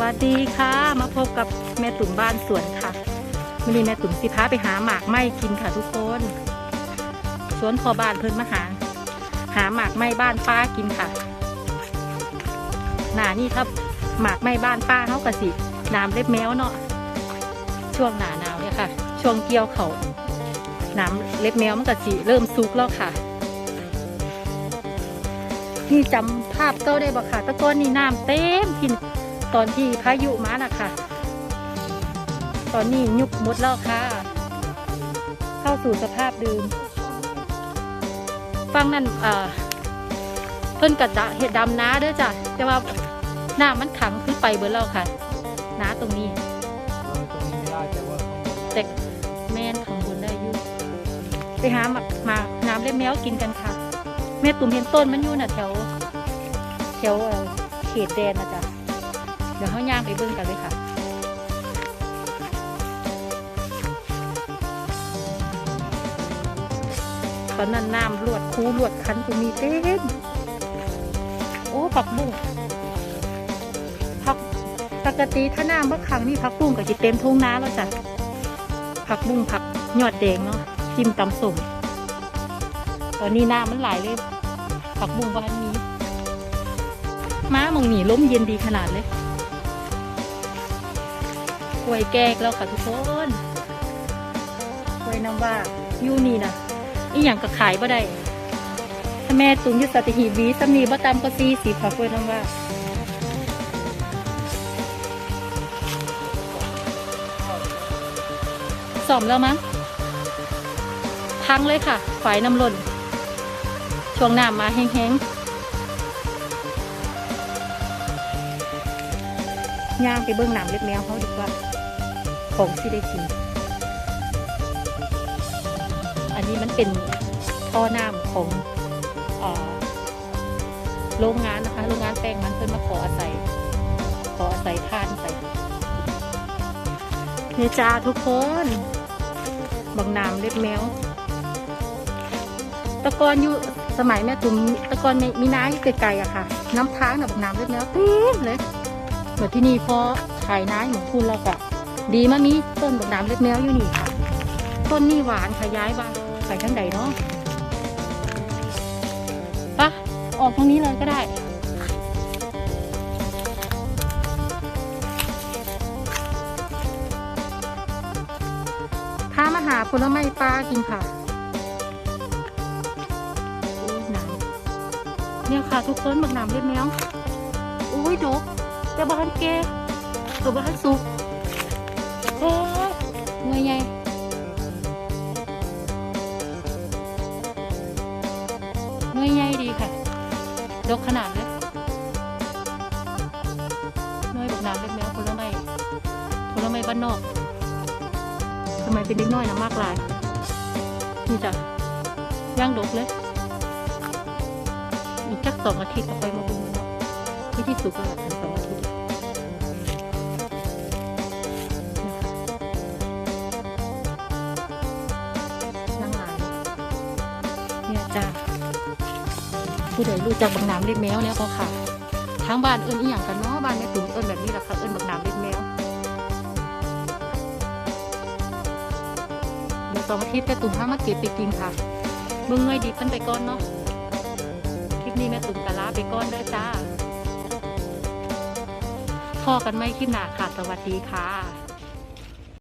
วัสดีค่ะ มาพบกับแม่ตุ่มบ้านสวนค่ะวันนี้แม่ตุ่มสิพาไปหาหมากไม้กินค่ะทุกคนสวนพอบ้านเพิ่นมาหา หาหมากไม้บ้านป้ากินค่ะหนานี่ครับหมากไม้บ้านป้าเขากะสิน้ำเล็บแมวเนาะช่วงหนาหนาวเนี่ยค่ะ ช่วงเกี่ยวเขาน้ำเล็บแมวมันกะสิเริ่มซุกแล้วค่ะนี่จำภาพเก้าได้บ่ค่ะตะก้อนนี่น้ำเต็มที่ ตอนที่พายุมาน่ะค่ะ ตอนนี้ยุบหมดแล้วค่ะ เข้าสู่สภาพเดิมฟังนั่นเอ่อเพิ่นกัดเห็ดดำน้าเด้อจ้ะแต่ว่าหน้ำมันขังขึ้นไปเบิดแล้วค่ะน้าตรงนี้ตรงนี้ไม่ได้แต่ว่าข้างบนแม่นข้างบนได้อยู่ไปหาหมามาน้ำเล็บแมวกินกันค่ะ แม่ตุ่มเห็นต้นมันอยู่น่ะแถวแถวเขตแดนนะจ๊ะ ดี๋ยวเขาย่างไปเบิ่งกันเลยค่ะตอนนั้นน้ำลวดคูลวดคันตรงนี้เต็มโอ้ผักบุ้งผักปกติถ้าน้ำบ่ขังนี่ผักบุ้งก็จะเต็มทุ่งนาแล้วจ้ะผักบุ้งผักยอดแดงเนาะจิ้มตำส้มตอนนี้น้ำมันไหลายเลยผักบุ้งบ้านนี้ ม้ามองหนีล้มเย็นดีขนาดเลย กล้วยแกกแล้วค่ะทุกคนกล้วยน้ำว่าอยู่นี่นะอีหยังก็ขายบ่ได้ถ้าแม่ตุงอยุสตหีบีสำนีบ่ตามก็ซีสีผักกล้วยน้ำว่าสอมแล้วมั้งพังเลยค่ะฝายน้ำหล่นช่วงหน้ำมาแห้งๆ ย่างไปเบื้องน้ำเล็บแมวเขาดีกว่า ของที่ได้กิน อันนี้มันเป็นท่อน้ำของอโรงงานนะคะ โรงงานแป้งมันเพิ่นมาขออาศัย ขออาศัยทานไปนี่จ้าทุกคนบังน้ำเล็บแมว ตะกอนอยู่สมัยแม่ตุ่มตะกอนมีมีน้าอยู่ไกลๆอะค่ะ น้ำทางน่ะบักน้ำเล็บแมวเต็มเลย มือนที่นี่พอขายน้าเหมือนคุณแล้วก็ดีมามีต้นบักน้ำเล็บแมวอยู่นี่ค่ะ ต้นนี่หวานขยายบ้างใส่ทั้งใดเนาะปะออกตรงนี้เลยก็ได้พามาหาผลไม้ปลากินค่ะโอ้ยหนาวเนี่ยค่ะทุกคนบักนามเล็บแมวโอ้ยดก แต่บ้านแกตัวบ้านสุกโอ้ยเงยใหญ่เงยใหญ่ดีค่ะ ดกขนาดเลยเงยบักนามเล็บแมวผลไม้ผลไม้บ้านนอกทำไมเป็นเด็กน้อยนะมากลายนี่จ้ะย่างดกเลยอีกจักสองอาทิตย์เอาไปมาบุญเนาะที่ที่สุดก็อันส จ้ะผู้ใดรู้จักบักน้ำเล็กแมวเนี่ยก็ค่ะทางบ้านเอิ้นอีหยังกันเนาะบ้านแม่ตุ่มเอิ้นแบบนี้แหละค่ะเอิ้นบักน้ำเล็กแมวเดี๋ยวสองอาทิตย์แม่ตุ่มห้ามาเก็บไปกินค่ะเบิ่งเงยดีกันไปก่อนเนาะคลิปนี้แม่ตุ่มกะลาไปก่อนเด้อจ้าพอกันไหมคลิปหนาค่ะ สวัสดีค่ะ